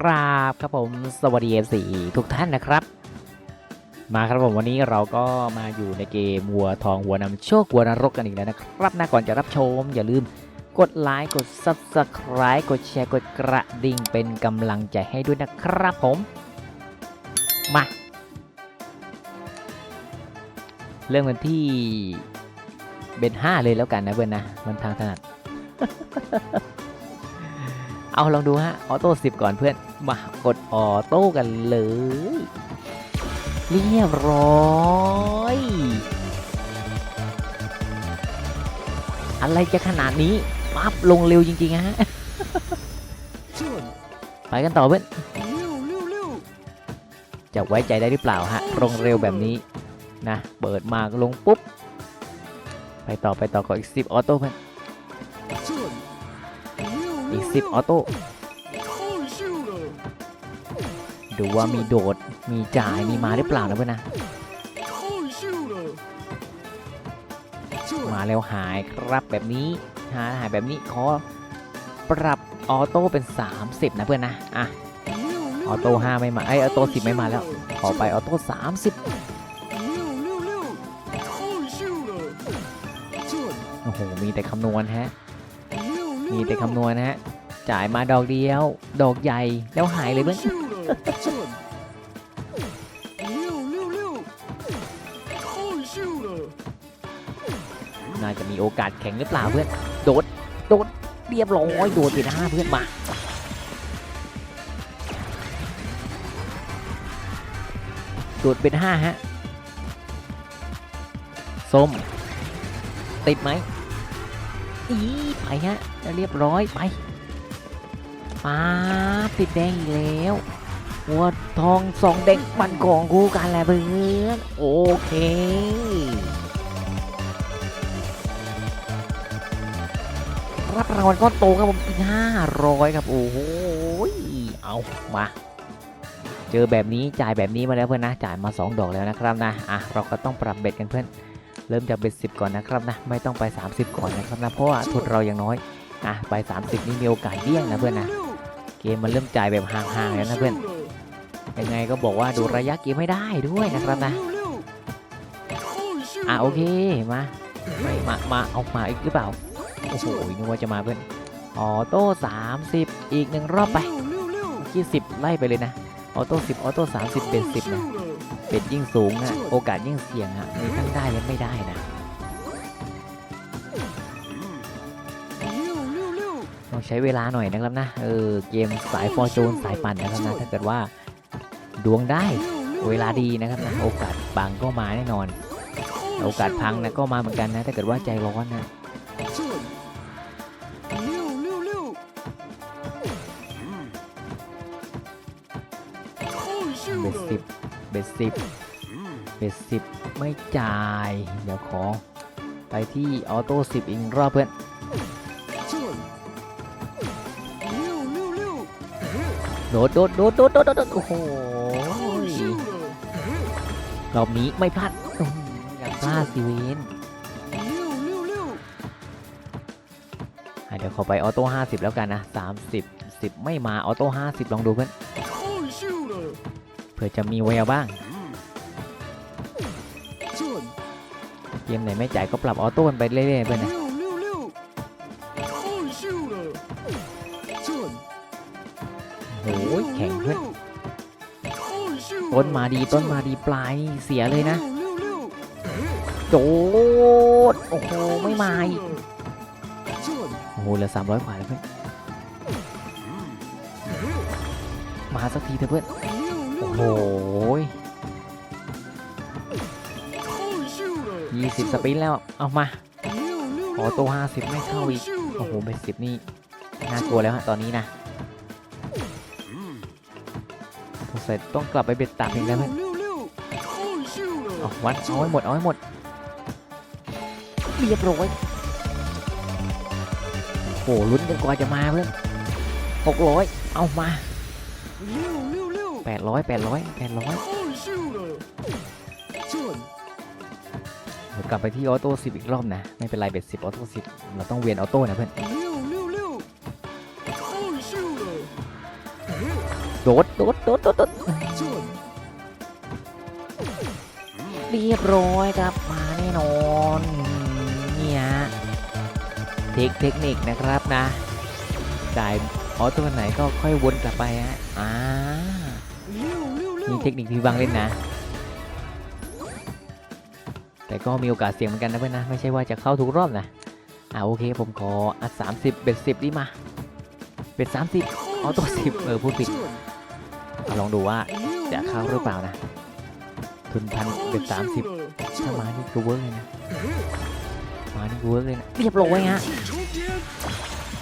ครับครับผมสวัสดีเอฟซีทุกท่านนะครับ มาครับผมวันนี้เราก็มาอยู่ในเกมวัวทองวัวนำโชควัวนรกกันอีกแล้วนะครับนะก่อนจะรับชม อย่าลืมกดไลค์กด Subscribe กดแชร์กดกระดิ่งเป็นกำลังใจให้ด้วยนะครับผม มา เริ่มกันที่เบนห้าเลยแล้วกันนะเพื่อนนะมันทางถนัด เอาลองดูฮะ ออโต้สิบก่อนเพื่อน มากดออโต้กันเลย เรียบร้อย อะไรจะขนาดนี้ ปั๊บลงเร็วจริงๆฮะ ไปกันต่อเพื่อน จะไว้ใจได้หรือเปล่าฮะ ลงเร็วแบบนี้นะ เปิดมากลงปุ๊บ ไปต่อไปต่อก็อีกสิบออโต้เพื่อน อีกสิบออโต้ดูว่ามีโดดมีจ่ายมีมาหรือเปล่านะเพื่อนนะ มาแล้วหายครับแบบนี้หายหายแบบนี้ขอปรับออโต้เป็น 30 นะเพื่อนนะอะออโต้5ไม่มาไอออโต้10ไม่มาแล้วขอไปออโต้30โอ้โหมีแต่คำนวณฮะ มีแต่คำนวณฮะ จ่ายมาดอกเดียว ดอกใหญ่ แล้วหายเลยเพื่อนน่าจะมีโอกาสแข่งหรือเปล่าเพื่อน โดด โดด เรียบร้อย โดดไปหน้าเพื่อนมาโดดเป็นห้าฮะ ส้ม ติดไหม อีไปฮะเรียบร้อยไปป้าบติดแดงอีกแล้วหัวทองสองเด็กมันของคู่กันแหละเพื่อนโอเครับรางวัลก้อนโตครับผมอีกห้าร้อยครับ โอ้โหเอามา เจอแบบนี้จ่ายแบบนี้มาแล้วเพื่อนนะ จ่ายมา 2 ดอกแล้วนะครับนะ อะ เราก็ต้องปรับเบ็ดกันเพื่อน เริ่มจากเบ็ดสิบก่อนนะครับนะไม่ต้องไป 30 ก่อนนะครับนะเพราะว่าทุนเรายังน้อยอะไป 30 นี่มีโอกาสเดี้ยงนะเพื่อนนะเกมมันเริ่มจ่ายแบบห่างๆแล้วนะเพื่อนยังไงก็บอกว่าดูระยะเกมไม่ได้ด้วยนะครับนะอะโอเคมามมามาเอามาอีกหรือเปล่าโอ้โหนึกว่าจะมาเพื่อนออโต้30 อีกหนึ่งรอบไปที่10ไล่ไปเลยนะออโต้10ออโต้30เป็น10นะ เป็ดยิ่งสูงอะโอกาสยิ่งเสี่ยงอะมีทั้งได้และไม่ได้นะต้องใช้เวลาหน่อยนะครับนะเออเกมสายฟอร์จูนสายปั่นนะครับนะถ้าเกิดว่าดวงได้เวลาดีนะครับนะโอกาสบางก็มาแน่นอน โอกาสพังนะก็มาเหมือนกันนะ ถ้าเกิดว่าใจร้อนนะเบ็ดสิบ เบ็ดสิบเบ็ดสิบไม่จ่าย เดี๋ยวขอ ไปที่ออโต้สิบอีกรอบเพื่อนโดดโดดโดดโดดโดดโดดโอ้โหรอบนี้ไม่พลาดอย่าพลาดสิเวนเดี๋ยวขอไปออโต้50 แล้วกันนะ 30 10 ไม่มาออโต้50 ลองดูเพื่อน ผื่อจะมีแววบ้าง เกมไหนไม่จ่ายก็ปรับออโต้กันไปเรื่อยๆเพื่อนะโอ้ยแข็งเพื่อนต้นมาดีต้นมาดีปลายเสียเลยนะโดดโอ้โห ไม่มาอีกโอ้โหเหลือ300กว่าแล้วเพื่อน มาสักทีเถอะเพื่อน โอ้โหยี่สิบสปินแล้วเอามาขอตัวห้าสิบไม่เข้าอีก โอ้โหเป็นสิบนี่น่ากลัวแล้วฮะตอนนี้นะสงสัยต้องกลับไปเบ็ดตามอีกแล้วเพื่อนเอาวัดเอาให้หมดเอาให้หมดเรียบร้อยโอ้โหลุ้นกันกว่าจะมาเพื่อนหกร้อยเอามา ปดร้อยแปดร้อยแปดร้อยเดี๋ยวกลับไปที่ออโต้สิบอีกรอบนะ ไม่เป็นไรเบ็ดสิบออโต้สิบเราต้องเวียนออโต้นะเพื่อนโดดโดดโดดโดดโดดเรียบร้อยครับมาแน่นอนเนี่ยเทคเทคนิคนะครับนะจ่ายออตัวไหนก็ค่อยวนกลับไปฮะอ่า มีเทคนิคที่บางเล่นนะ แต่ก็มีโอกาสเสี่ยงเหมือนกันนะเพื่อนนะ ไม่ใช่ว่าจะเข้าทุกรอบนะ อ่าโอเคผมขออะสามสิบเบ็ดสิบดีมา เบ็ดสามสิบเอาตัวสิบเออพูดผิดเอาลองดูว่าจะเข้าหรือเปล่านะ ทุนพันเบ็ดสามสิบถ้ามานี่ก็เวิร์กเลยนะ มานี่ก็เวิร์กเลยนะเรียบร้อยฮะ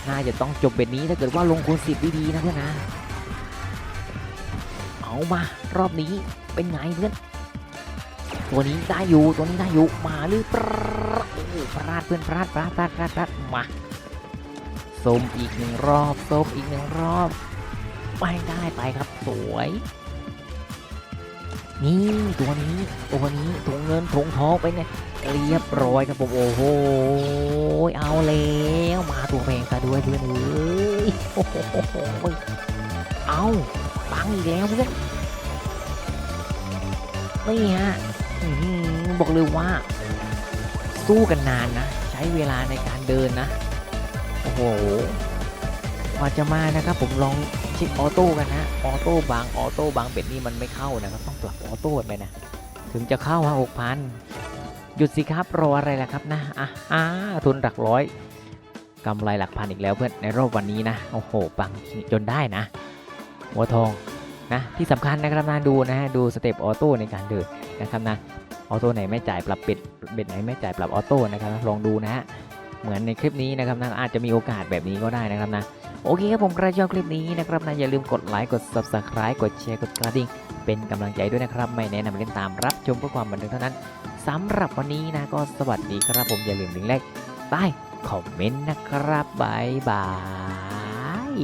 น่าจะต้องจบเบ็ดนี้ถ้าเกิดว่าลงคูณสิบดีๆนะเพื่อนนะ เอามารอบนี้เป็นไงเพื่อนตัวนี้ได้อยู่ตัวนี้ได้อยู่มาหรือปลาโอ้โหพลาดเพื่อนพลาดพลาดพลาดพลาดพลาดมาส้มอีกหนึ่งรอบส้มอีกหนึ่งรอบไม่ได้ไปครับสวย นี่ตัวนี้ตัวนี้ถุงเงินถุงทองไปเนี่ยเรียบร้อยครับผมโอ้โหเอาแล้วมาตัวแพงซะด้วยเพื่อนเอ้ยเอา ปังอีกแล้วเพื่อนนี่ฮะบอกเลยว่า สู้กันนานนะ ใช้เวลาในการเดินนะ โอ้โหกว่าจะมานะครับ ผมลองเช็คออโต้กันนะออโต้บางออโต้บางเป็ดนี่มันไม่เข้านะครับ ต้องปรับออโต้ไปนะ ถึงจะเข้าฮะหกพันหยุดสิครับรออะไรล่ะครับนะอะอ่าทุนหลักร้อยกำไรหลักพันอีกแล้วเพื่อนในรอบวันนี้นะ โอ้โหปังจนได้นะ หัวทองนะที่สำคัญนะครับนะดูนะฮะดูสเต็ปออโต้ในการเดินนะครับนะออโต้ไหนไม่จ่ายปรับเบ็ดเบ็ดไหนไม่จ่ายปรับออโต้นะครับลองดูนะฮะเหมือนในคลิปนี้นะครับนะอาจจะมีโอกาสแบบนี้ก็ได้นะครับนะโอเคครับผมใครชอบคลิปนี้นะครับนะอย่าลืมกดไลค์กด subscribe กดแชร์กดกระดิ่งเป็นกำลังใจด้วยนะครับ ไม่แนะนำเล่นตามรับชมเพื่อความบันเทิงเท่านั้นสำหรับวันนี้นะก็สวัสดีครับผมอย่าลืมลิงก์แรกใต้คอมเมนต์นะครับบายบาย